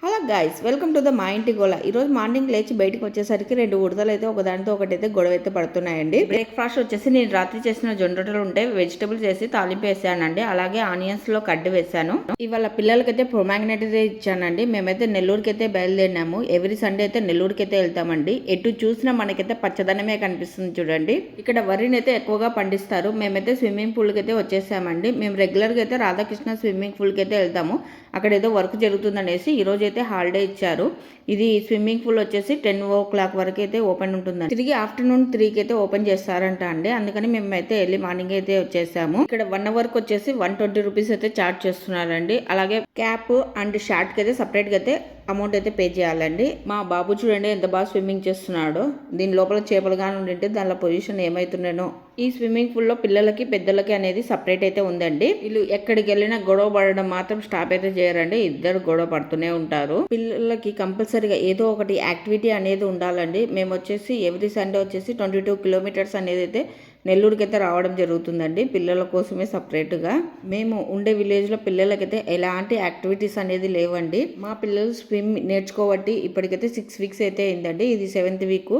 Hi, hello guys welcome to the మా ఇంటి గోల. ఈరోజు మార్నింగ్ లేచి బయటకు వచ్చేసరికి రెండు ఉడతలు అయితే ఒకదానితో ఒకటైతే గొడవ అయితే పడుతున్నాయండి. బ్రేక్ఫాస్ట్ వచ్చేసి నేను రాత్రి చేసిన జొండటలు ఉంటే వెజిటబుల్స్ వేసి తాలింపు వేసానండి. అలాగే ఆనియన్స్లో కడ్డు వేసాను. ఇవాళ పిల్లలకైతే ప్రొమాగ్నెట్ అయితే ఇచ్చానండి. మేమైతే నెల్లూరుకి అయితే బయలుదేరినాము. ఎవ్రీ సండే అయితే నెల్లూరుకి అయితే వెళ్తామండి. ఎటు చూసినా మనకైతే పచ్చదనమే కనిపిస్తుంది చూడండి. ఇక్కడ వరిని అయితే ఎక్కువగా పండిస్తారు. మేమైతే స్విమ్మింగ్ పూల్కి అయితే వచ్చేసామండి. మేము రెగ్యులర్గా అయితే రాధాకృష్ణ స్విమ్మింగ్ పూల్కి అయితే వెళ్తాము. అక్కడ ఏదో వర్క్ జరుగుతుందనేసి ఈ రోజు అయితే హాలిడే ఇచ్చారు. ఇది స్విమ్మింగ్ పూల్ వచ్చేసి టెన్ ఓ క్లాక్ వరకు అయితే ఓపెన్ ఉంటుందండి తిరిగి ఆఫ్టర్నూన్ త్రీకి అయితే ఓపెన్ చేస్తారంట అండి. అందుకని మేము అయితే ఎర్లీ మార్నింగ్ అయితే వచ్చేసాము. ఇక్కడ వన్ అవర్కి వచ్చేసి వన్ ట్వంటీ రూపీస్ అయితే చార్జ్ చేస్తున్నారండి. అలాగే క్యాప్ అండ్ షార్ట్కి అయితే సపరేట్గా అయితే అమౌంట్ అయితే పే చేయాలండి. మా బాబు చూడండి ఎంత బాగా స్విమ్మింగ్ చేస్తున్నాడో. దీని లోపల చేపలు కానీ ఉండింటే దానిలో పొజిషన్ ఏమవుతుండేనో ఈ స్విమ్మింగ్ పూల్లో పిల్లలకి పెద్దలకి అనేది సపరేట్ అయితే ఉందండి. వీళ్ళు ఎక్కడికి వెళ్ళినా గొడవ పడడం మాత్రం స్టాప్ అయితే చేయరండి. ఇద్దరు గొడవ పడుతూనే ఉంటారు. పిల్లలకి కంపల్సరీగా ఏదో ఒకటి యాక్టివిటీ అనేది ఉండాలండి. మేము వచ్చేసి ఎవ్రీ సండే వచ్చేసి ట్వంటీ టూ కిలోమీటర్స్ అనేది అయితే నెల్లూరుకైతే రావడం జరుగుతుందండి. పిల్లల కోసమే సపరేట్గా. మేము ఉండే విలేజ్లో పిల్లలకైతే ఎలాంటి యాక్టివిటీస్ అనేది లేవండి. మా పిల్లలు స్విమ్ నేర్చుకోబట్టి ఇప్పటికైతే సిక్స్ వీక్స్ అయితే అయిందండి. ఇది సెవెంత్ వీక్.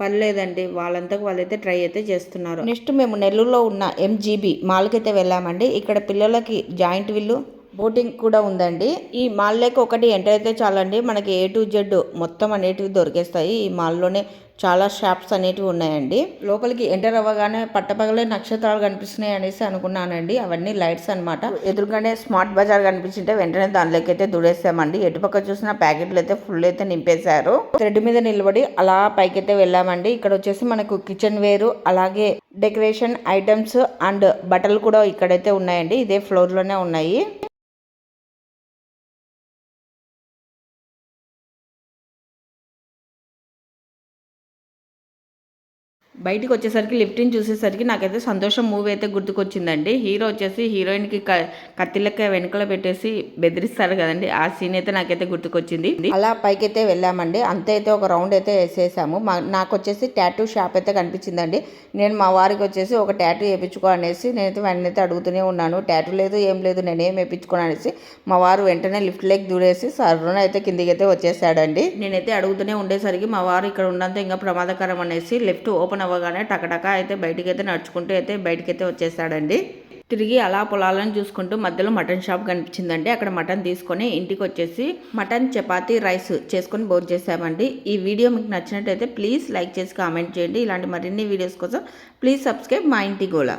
పర్లేదండి. వాళ్ళంతకు వాళ్ళైతే ట్రై అయితే చేస్తున్నారు. నెక్స్ట్ మేము నెల్లూరులో ఉన్న ఎంజీబీ మాల్కి అయితే వెళ్ళామండి. ఇక్కడ పిల్లలకి జాయింట్ విల్లు బోటింగ్ కూడా ఉందండి. ఈ మాల్లోకి ఒకటి ఎంటర్ అయితే చాలండి. మనకి ఏ టు జెడ్ మొత్తం అనేటివి దొరికేస్తాయి. ఈ మాల్లోనే చాలా షాప్స్ అనేటివి ఉన్నాయండి. లోపలికి ఎంటర్ అవ్వగానే పట్టపగలే నక్షత్రాలు కనిపిస్తున్నాయి అనేసి అనుకున్నానండి. అవన్నీ లైట్స్ అనమాట ఎదురుగానే స్మార్ట్ బజార్ కనిపించింటే వెంటనే దానిలోకి అయితే దూరేసామండి ఎటుపక్క చూసిన ప్యాకెట్లు అయితే ఫుల్ అయితే నింపేశారు. థ్రెడ్ మీద నిలబడి అలా పైకైతే వెళ్ళామండి. ఇక్కడ వచ్చేసి మనకు కిచెన్ వేరు అలాగే డెకరేషన్ ఐటమ్స్ అండ్ బట్టలు కూడా ఇక్కడైతే ఉన్నాయండి. ఇదే ఫ్లోర్లోనే ఉన్నాయి. బయటికి వచ్చేసరికి లిఫ్ట్ని చూసేసరికి నాకైతే సంతోషం మూవీ అయితే గుర్తుకొచ్చిందండి. హీరో వచ్చేసి హీరోయిన్కి క కత్తి లెక్క వెనకల పెట్టేసి బెదిరిస్తారు కదండి. ఆ సీన్ అయితే నాకైతే గుర్తుకొచ్చింది. అలా పైకైతే వెళ్ళామండి. అంతే అయితే ఒక రౌండ్ అయితే వేసేసాము. మా నాకు వచ్చేసి ట్యాటూ షాప్ అయితే కనిపించిందండి. నేను మా వారికి వచ్చేసి ఒక ట్యాటూ వేయించుకో అనేసి నేనైతే వెంటనే అడుగుతూనే ఉన్నాను. ట్యాటూ లేదు ఏం లేదు నేనేం వేయించుకోను అనేసి మా వారు వెంటనే లిఫ్ట్ లెక్ దూరేసి సర్రున అయితే కిందికి అయితే వచ్చేసాడండి. నేనైతే అడుగుతూనే ఉండేసరికి మా వారు ఇక్కడ ఉన్నంత ఇంకా ప్రమాదకరం అనేసి లెఫ్ట్ ఓపెన్ అవ్వగానే టకటక అయితే బయటికి అయితే నడుచుకుంటూ అయితే బయటకైతే అయితే వచ్చేసాడండి తిరిగి అలా పొలాలను చూసుకుంటూ మధ్యలో మటన్ షాప్ కనిపించిందండి. అక్కడ మటన్ తీసుకొని ఇంటికి వచ్చేసి మటన్ చపాతీ రైస్ చేసుకొని బోర్ చేసామండి ఈ వీడియో మీకు నచ్చినట్టయితే ప్లీజ్ లైక్ చేసి కామెంట్ చేయండి. ఇలాంటి మరిన్ని వీడియోస్ కోసం ప్లీజ్ సబ్స్క్రైబ్ మా ఇంటి గోలా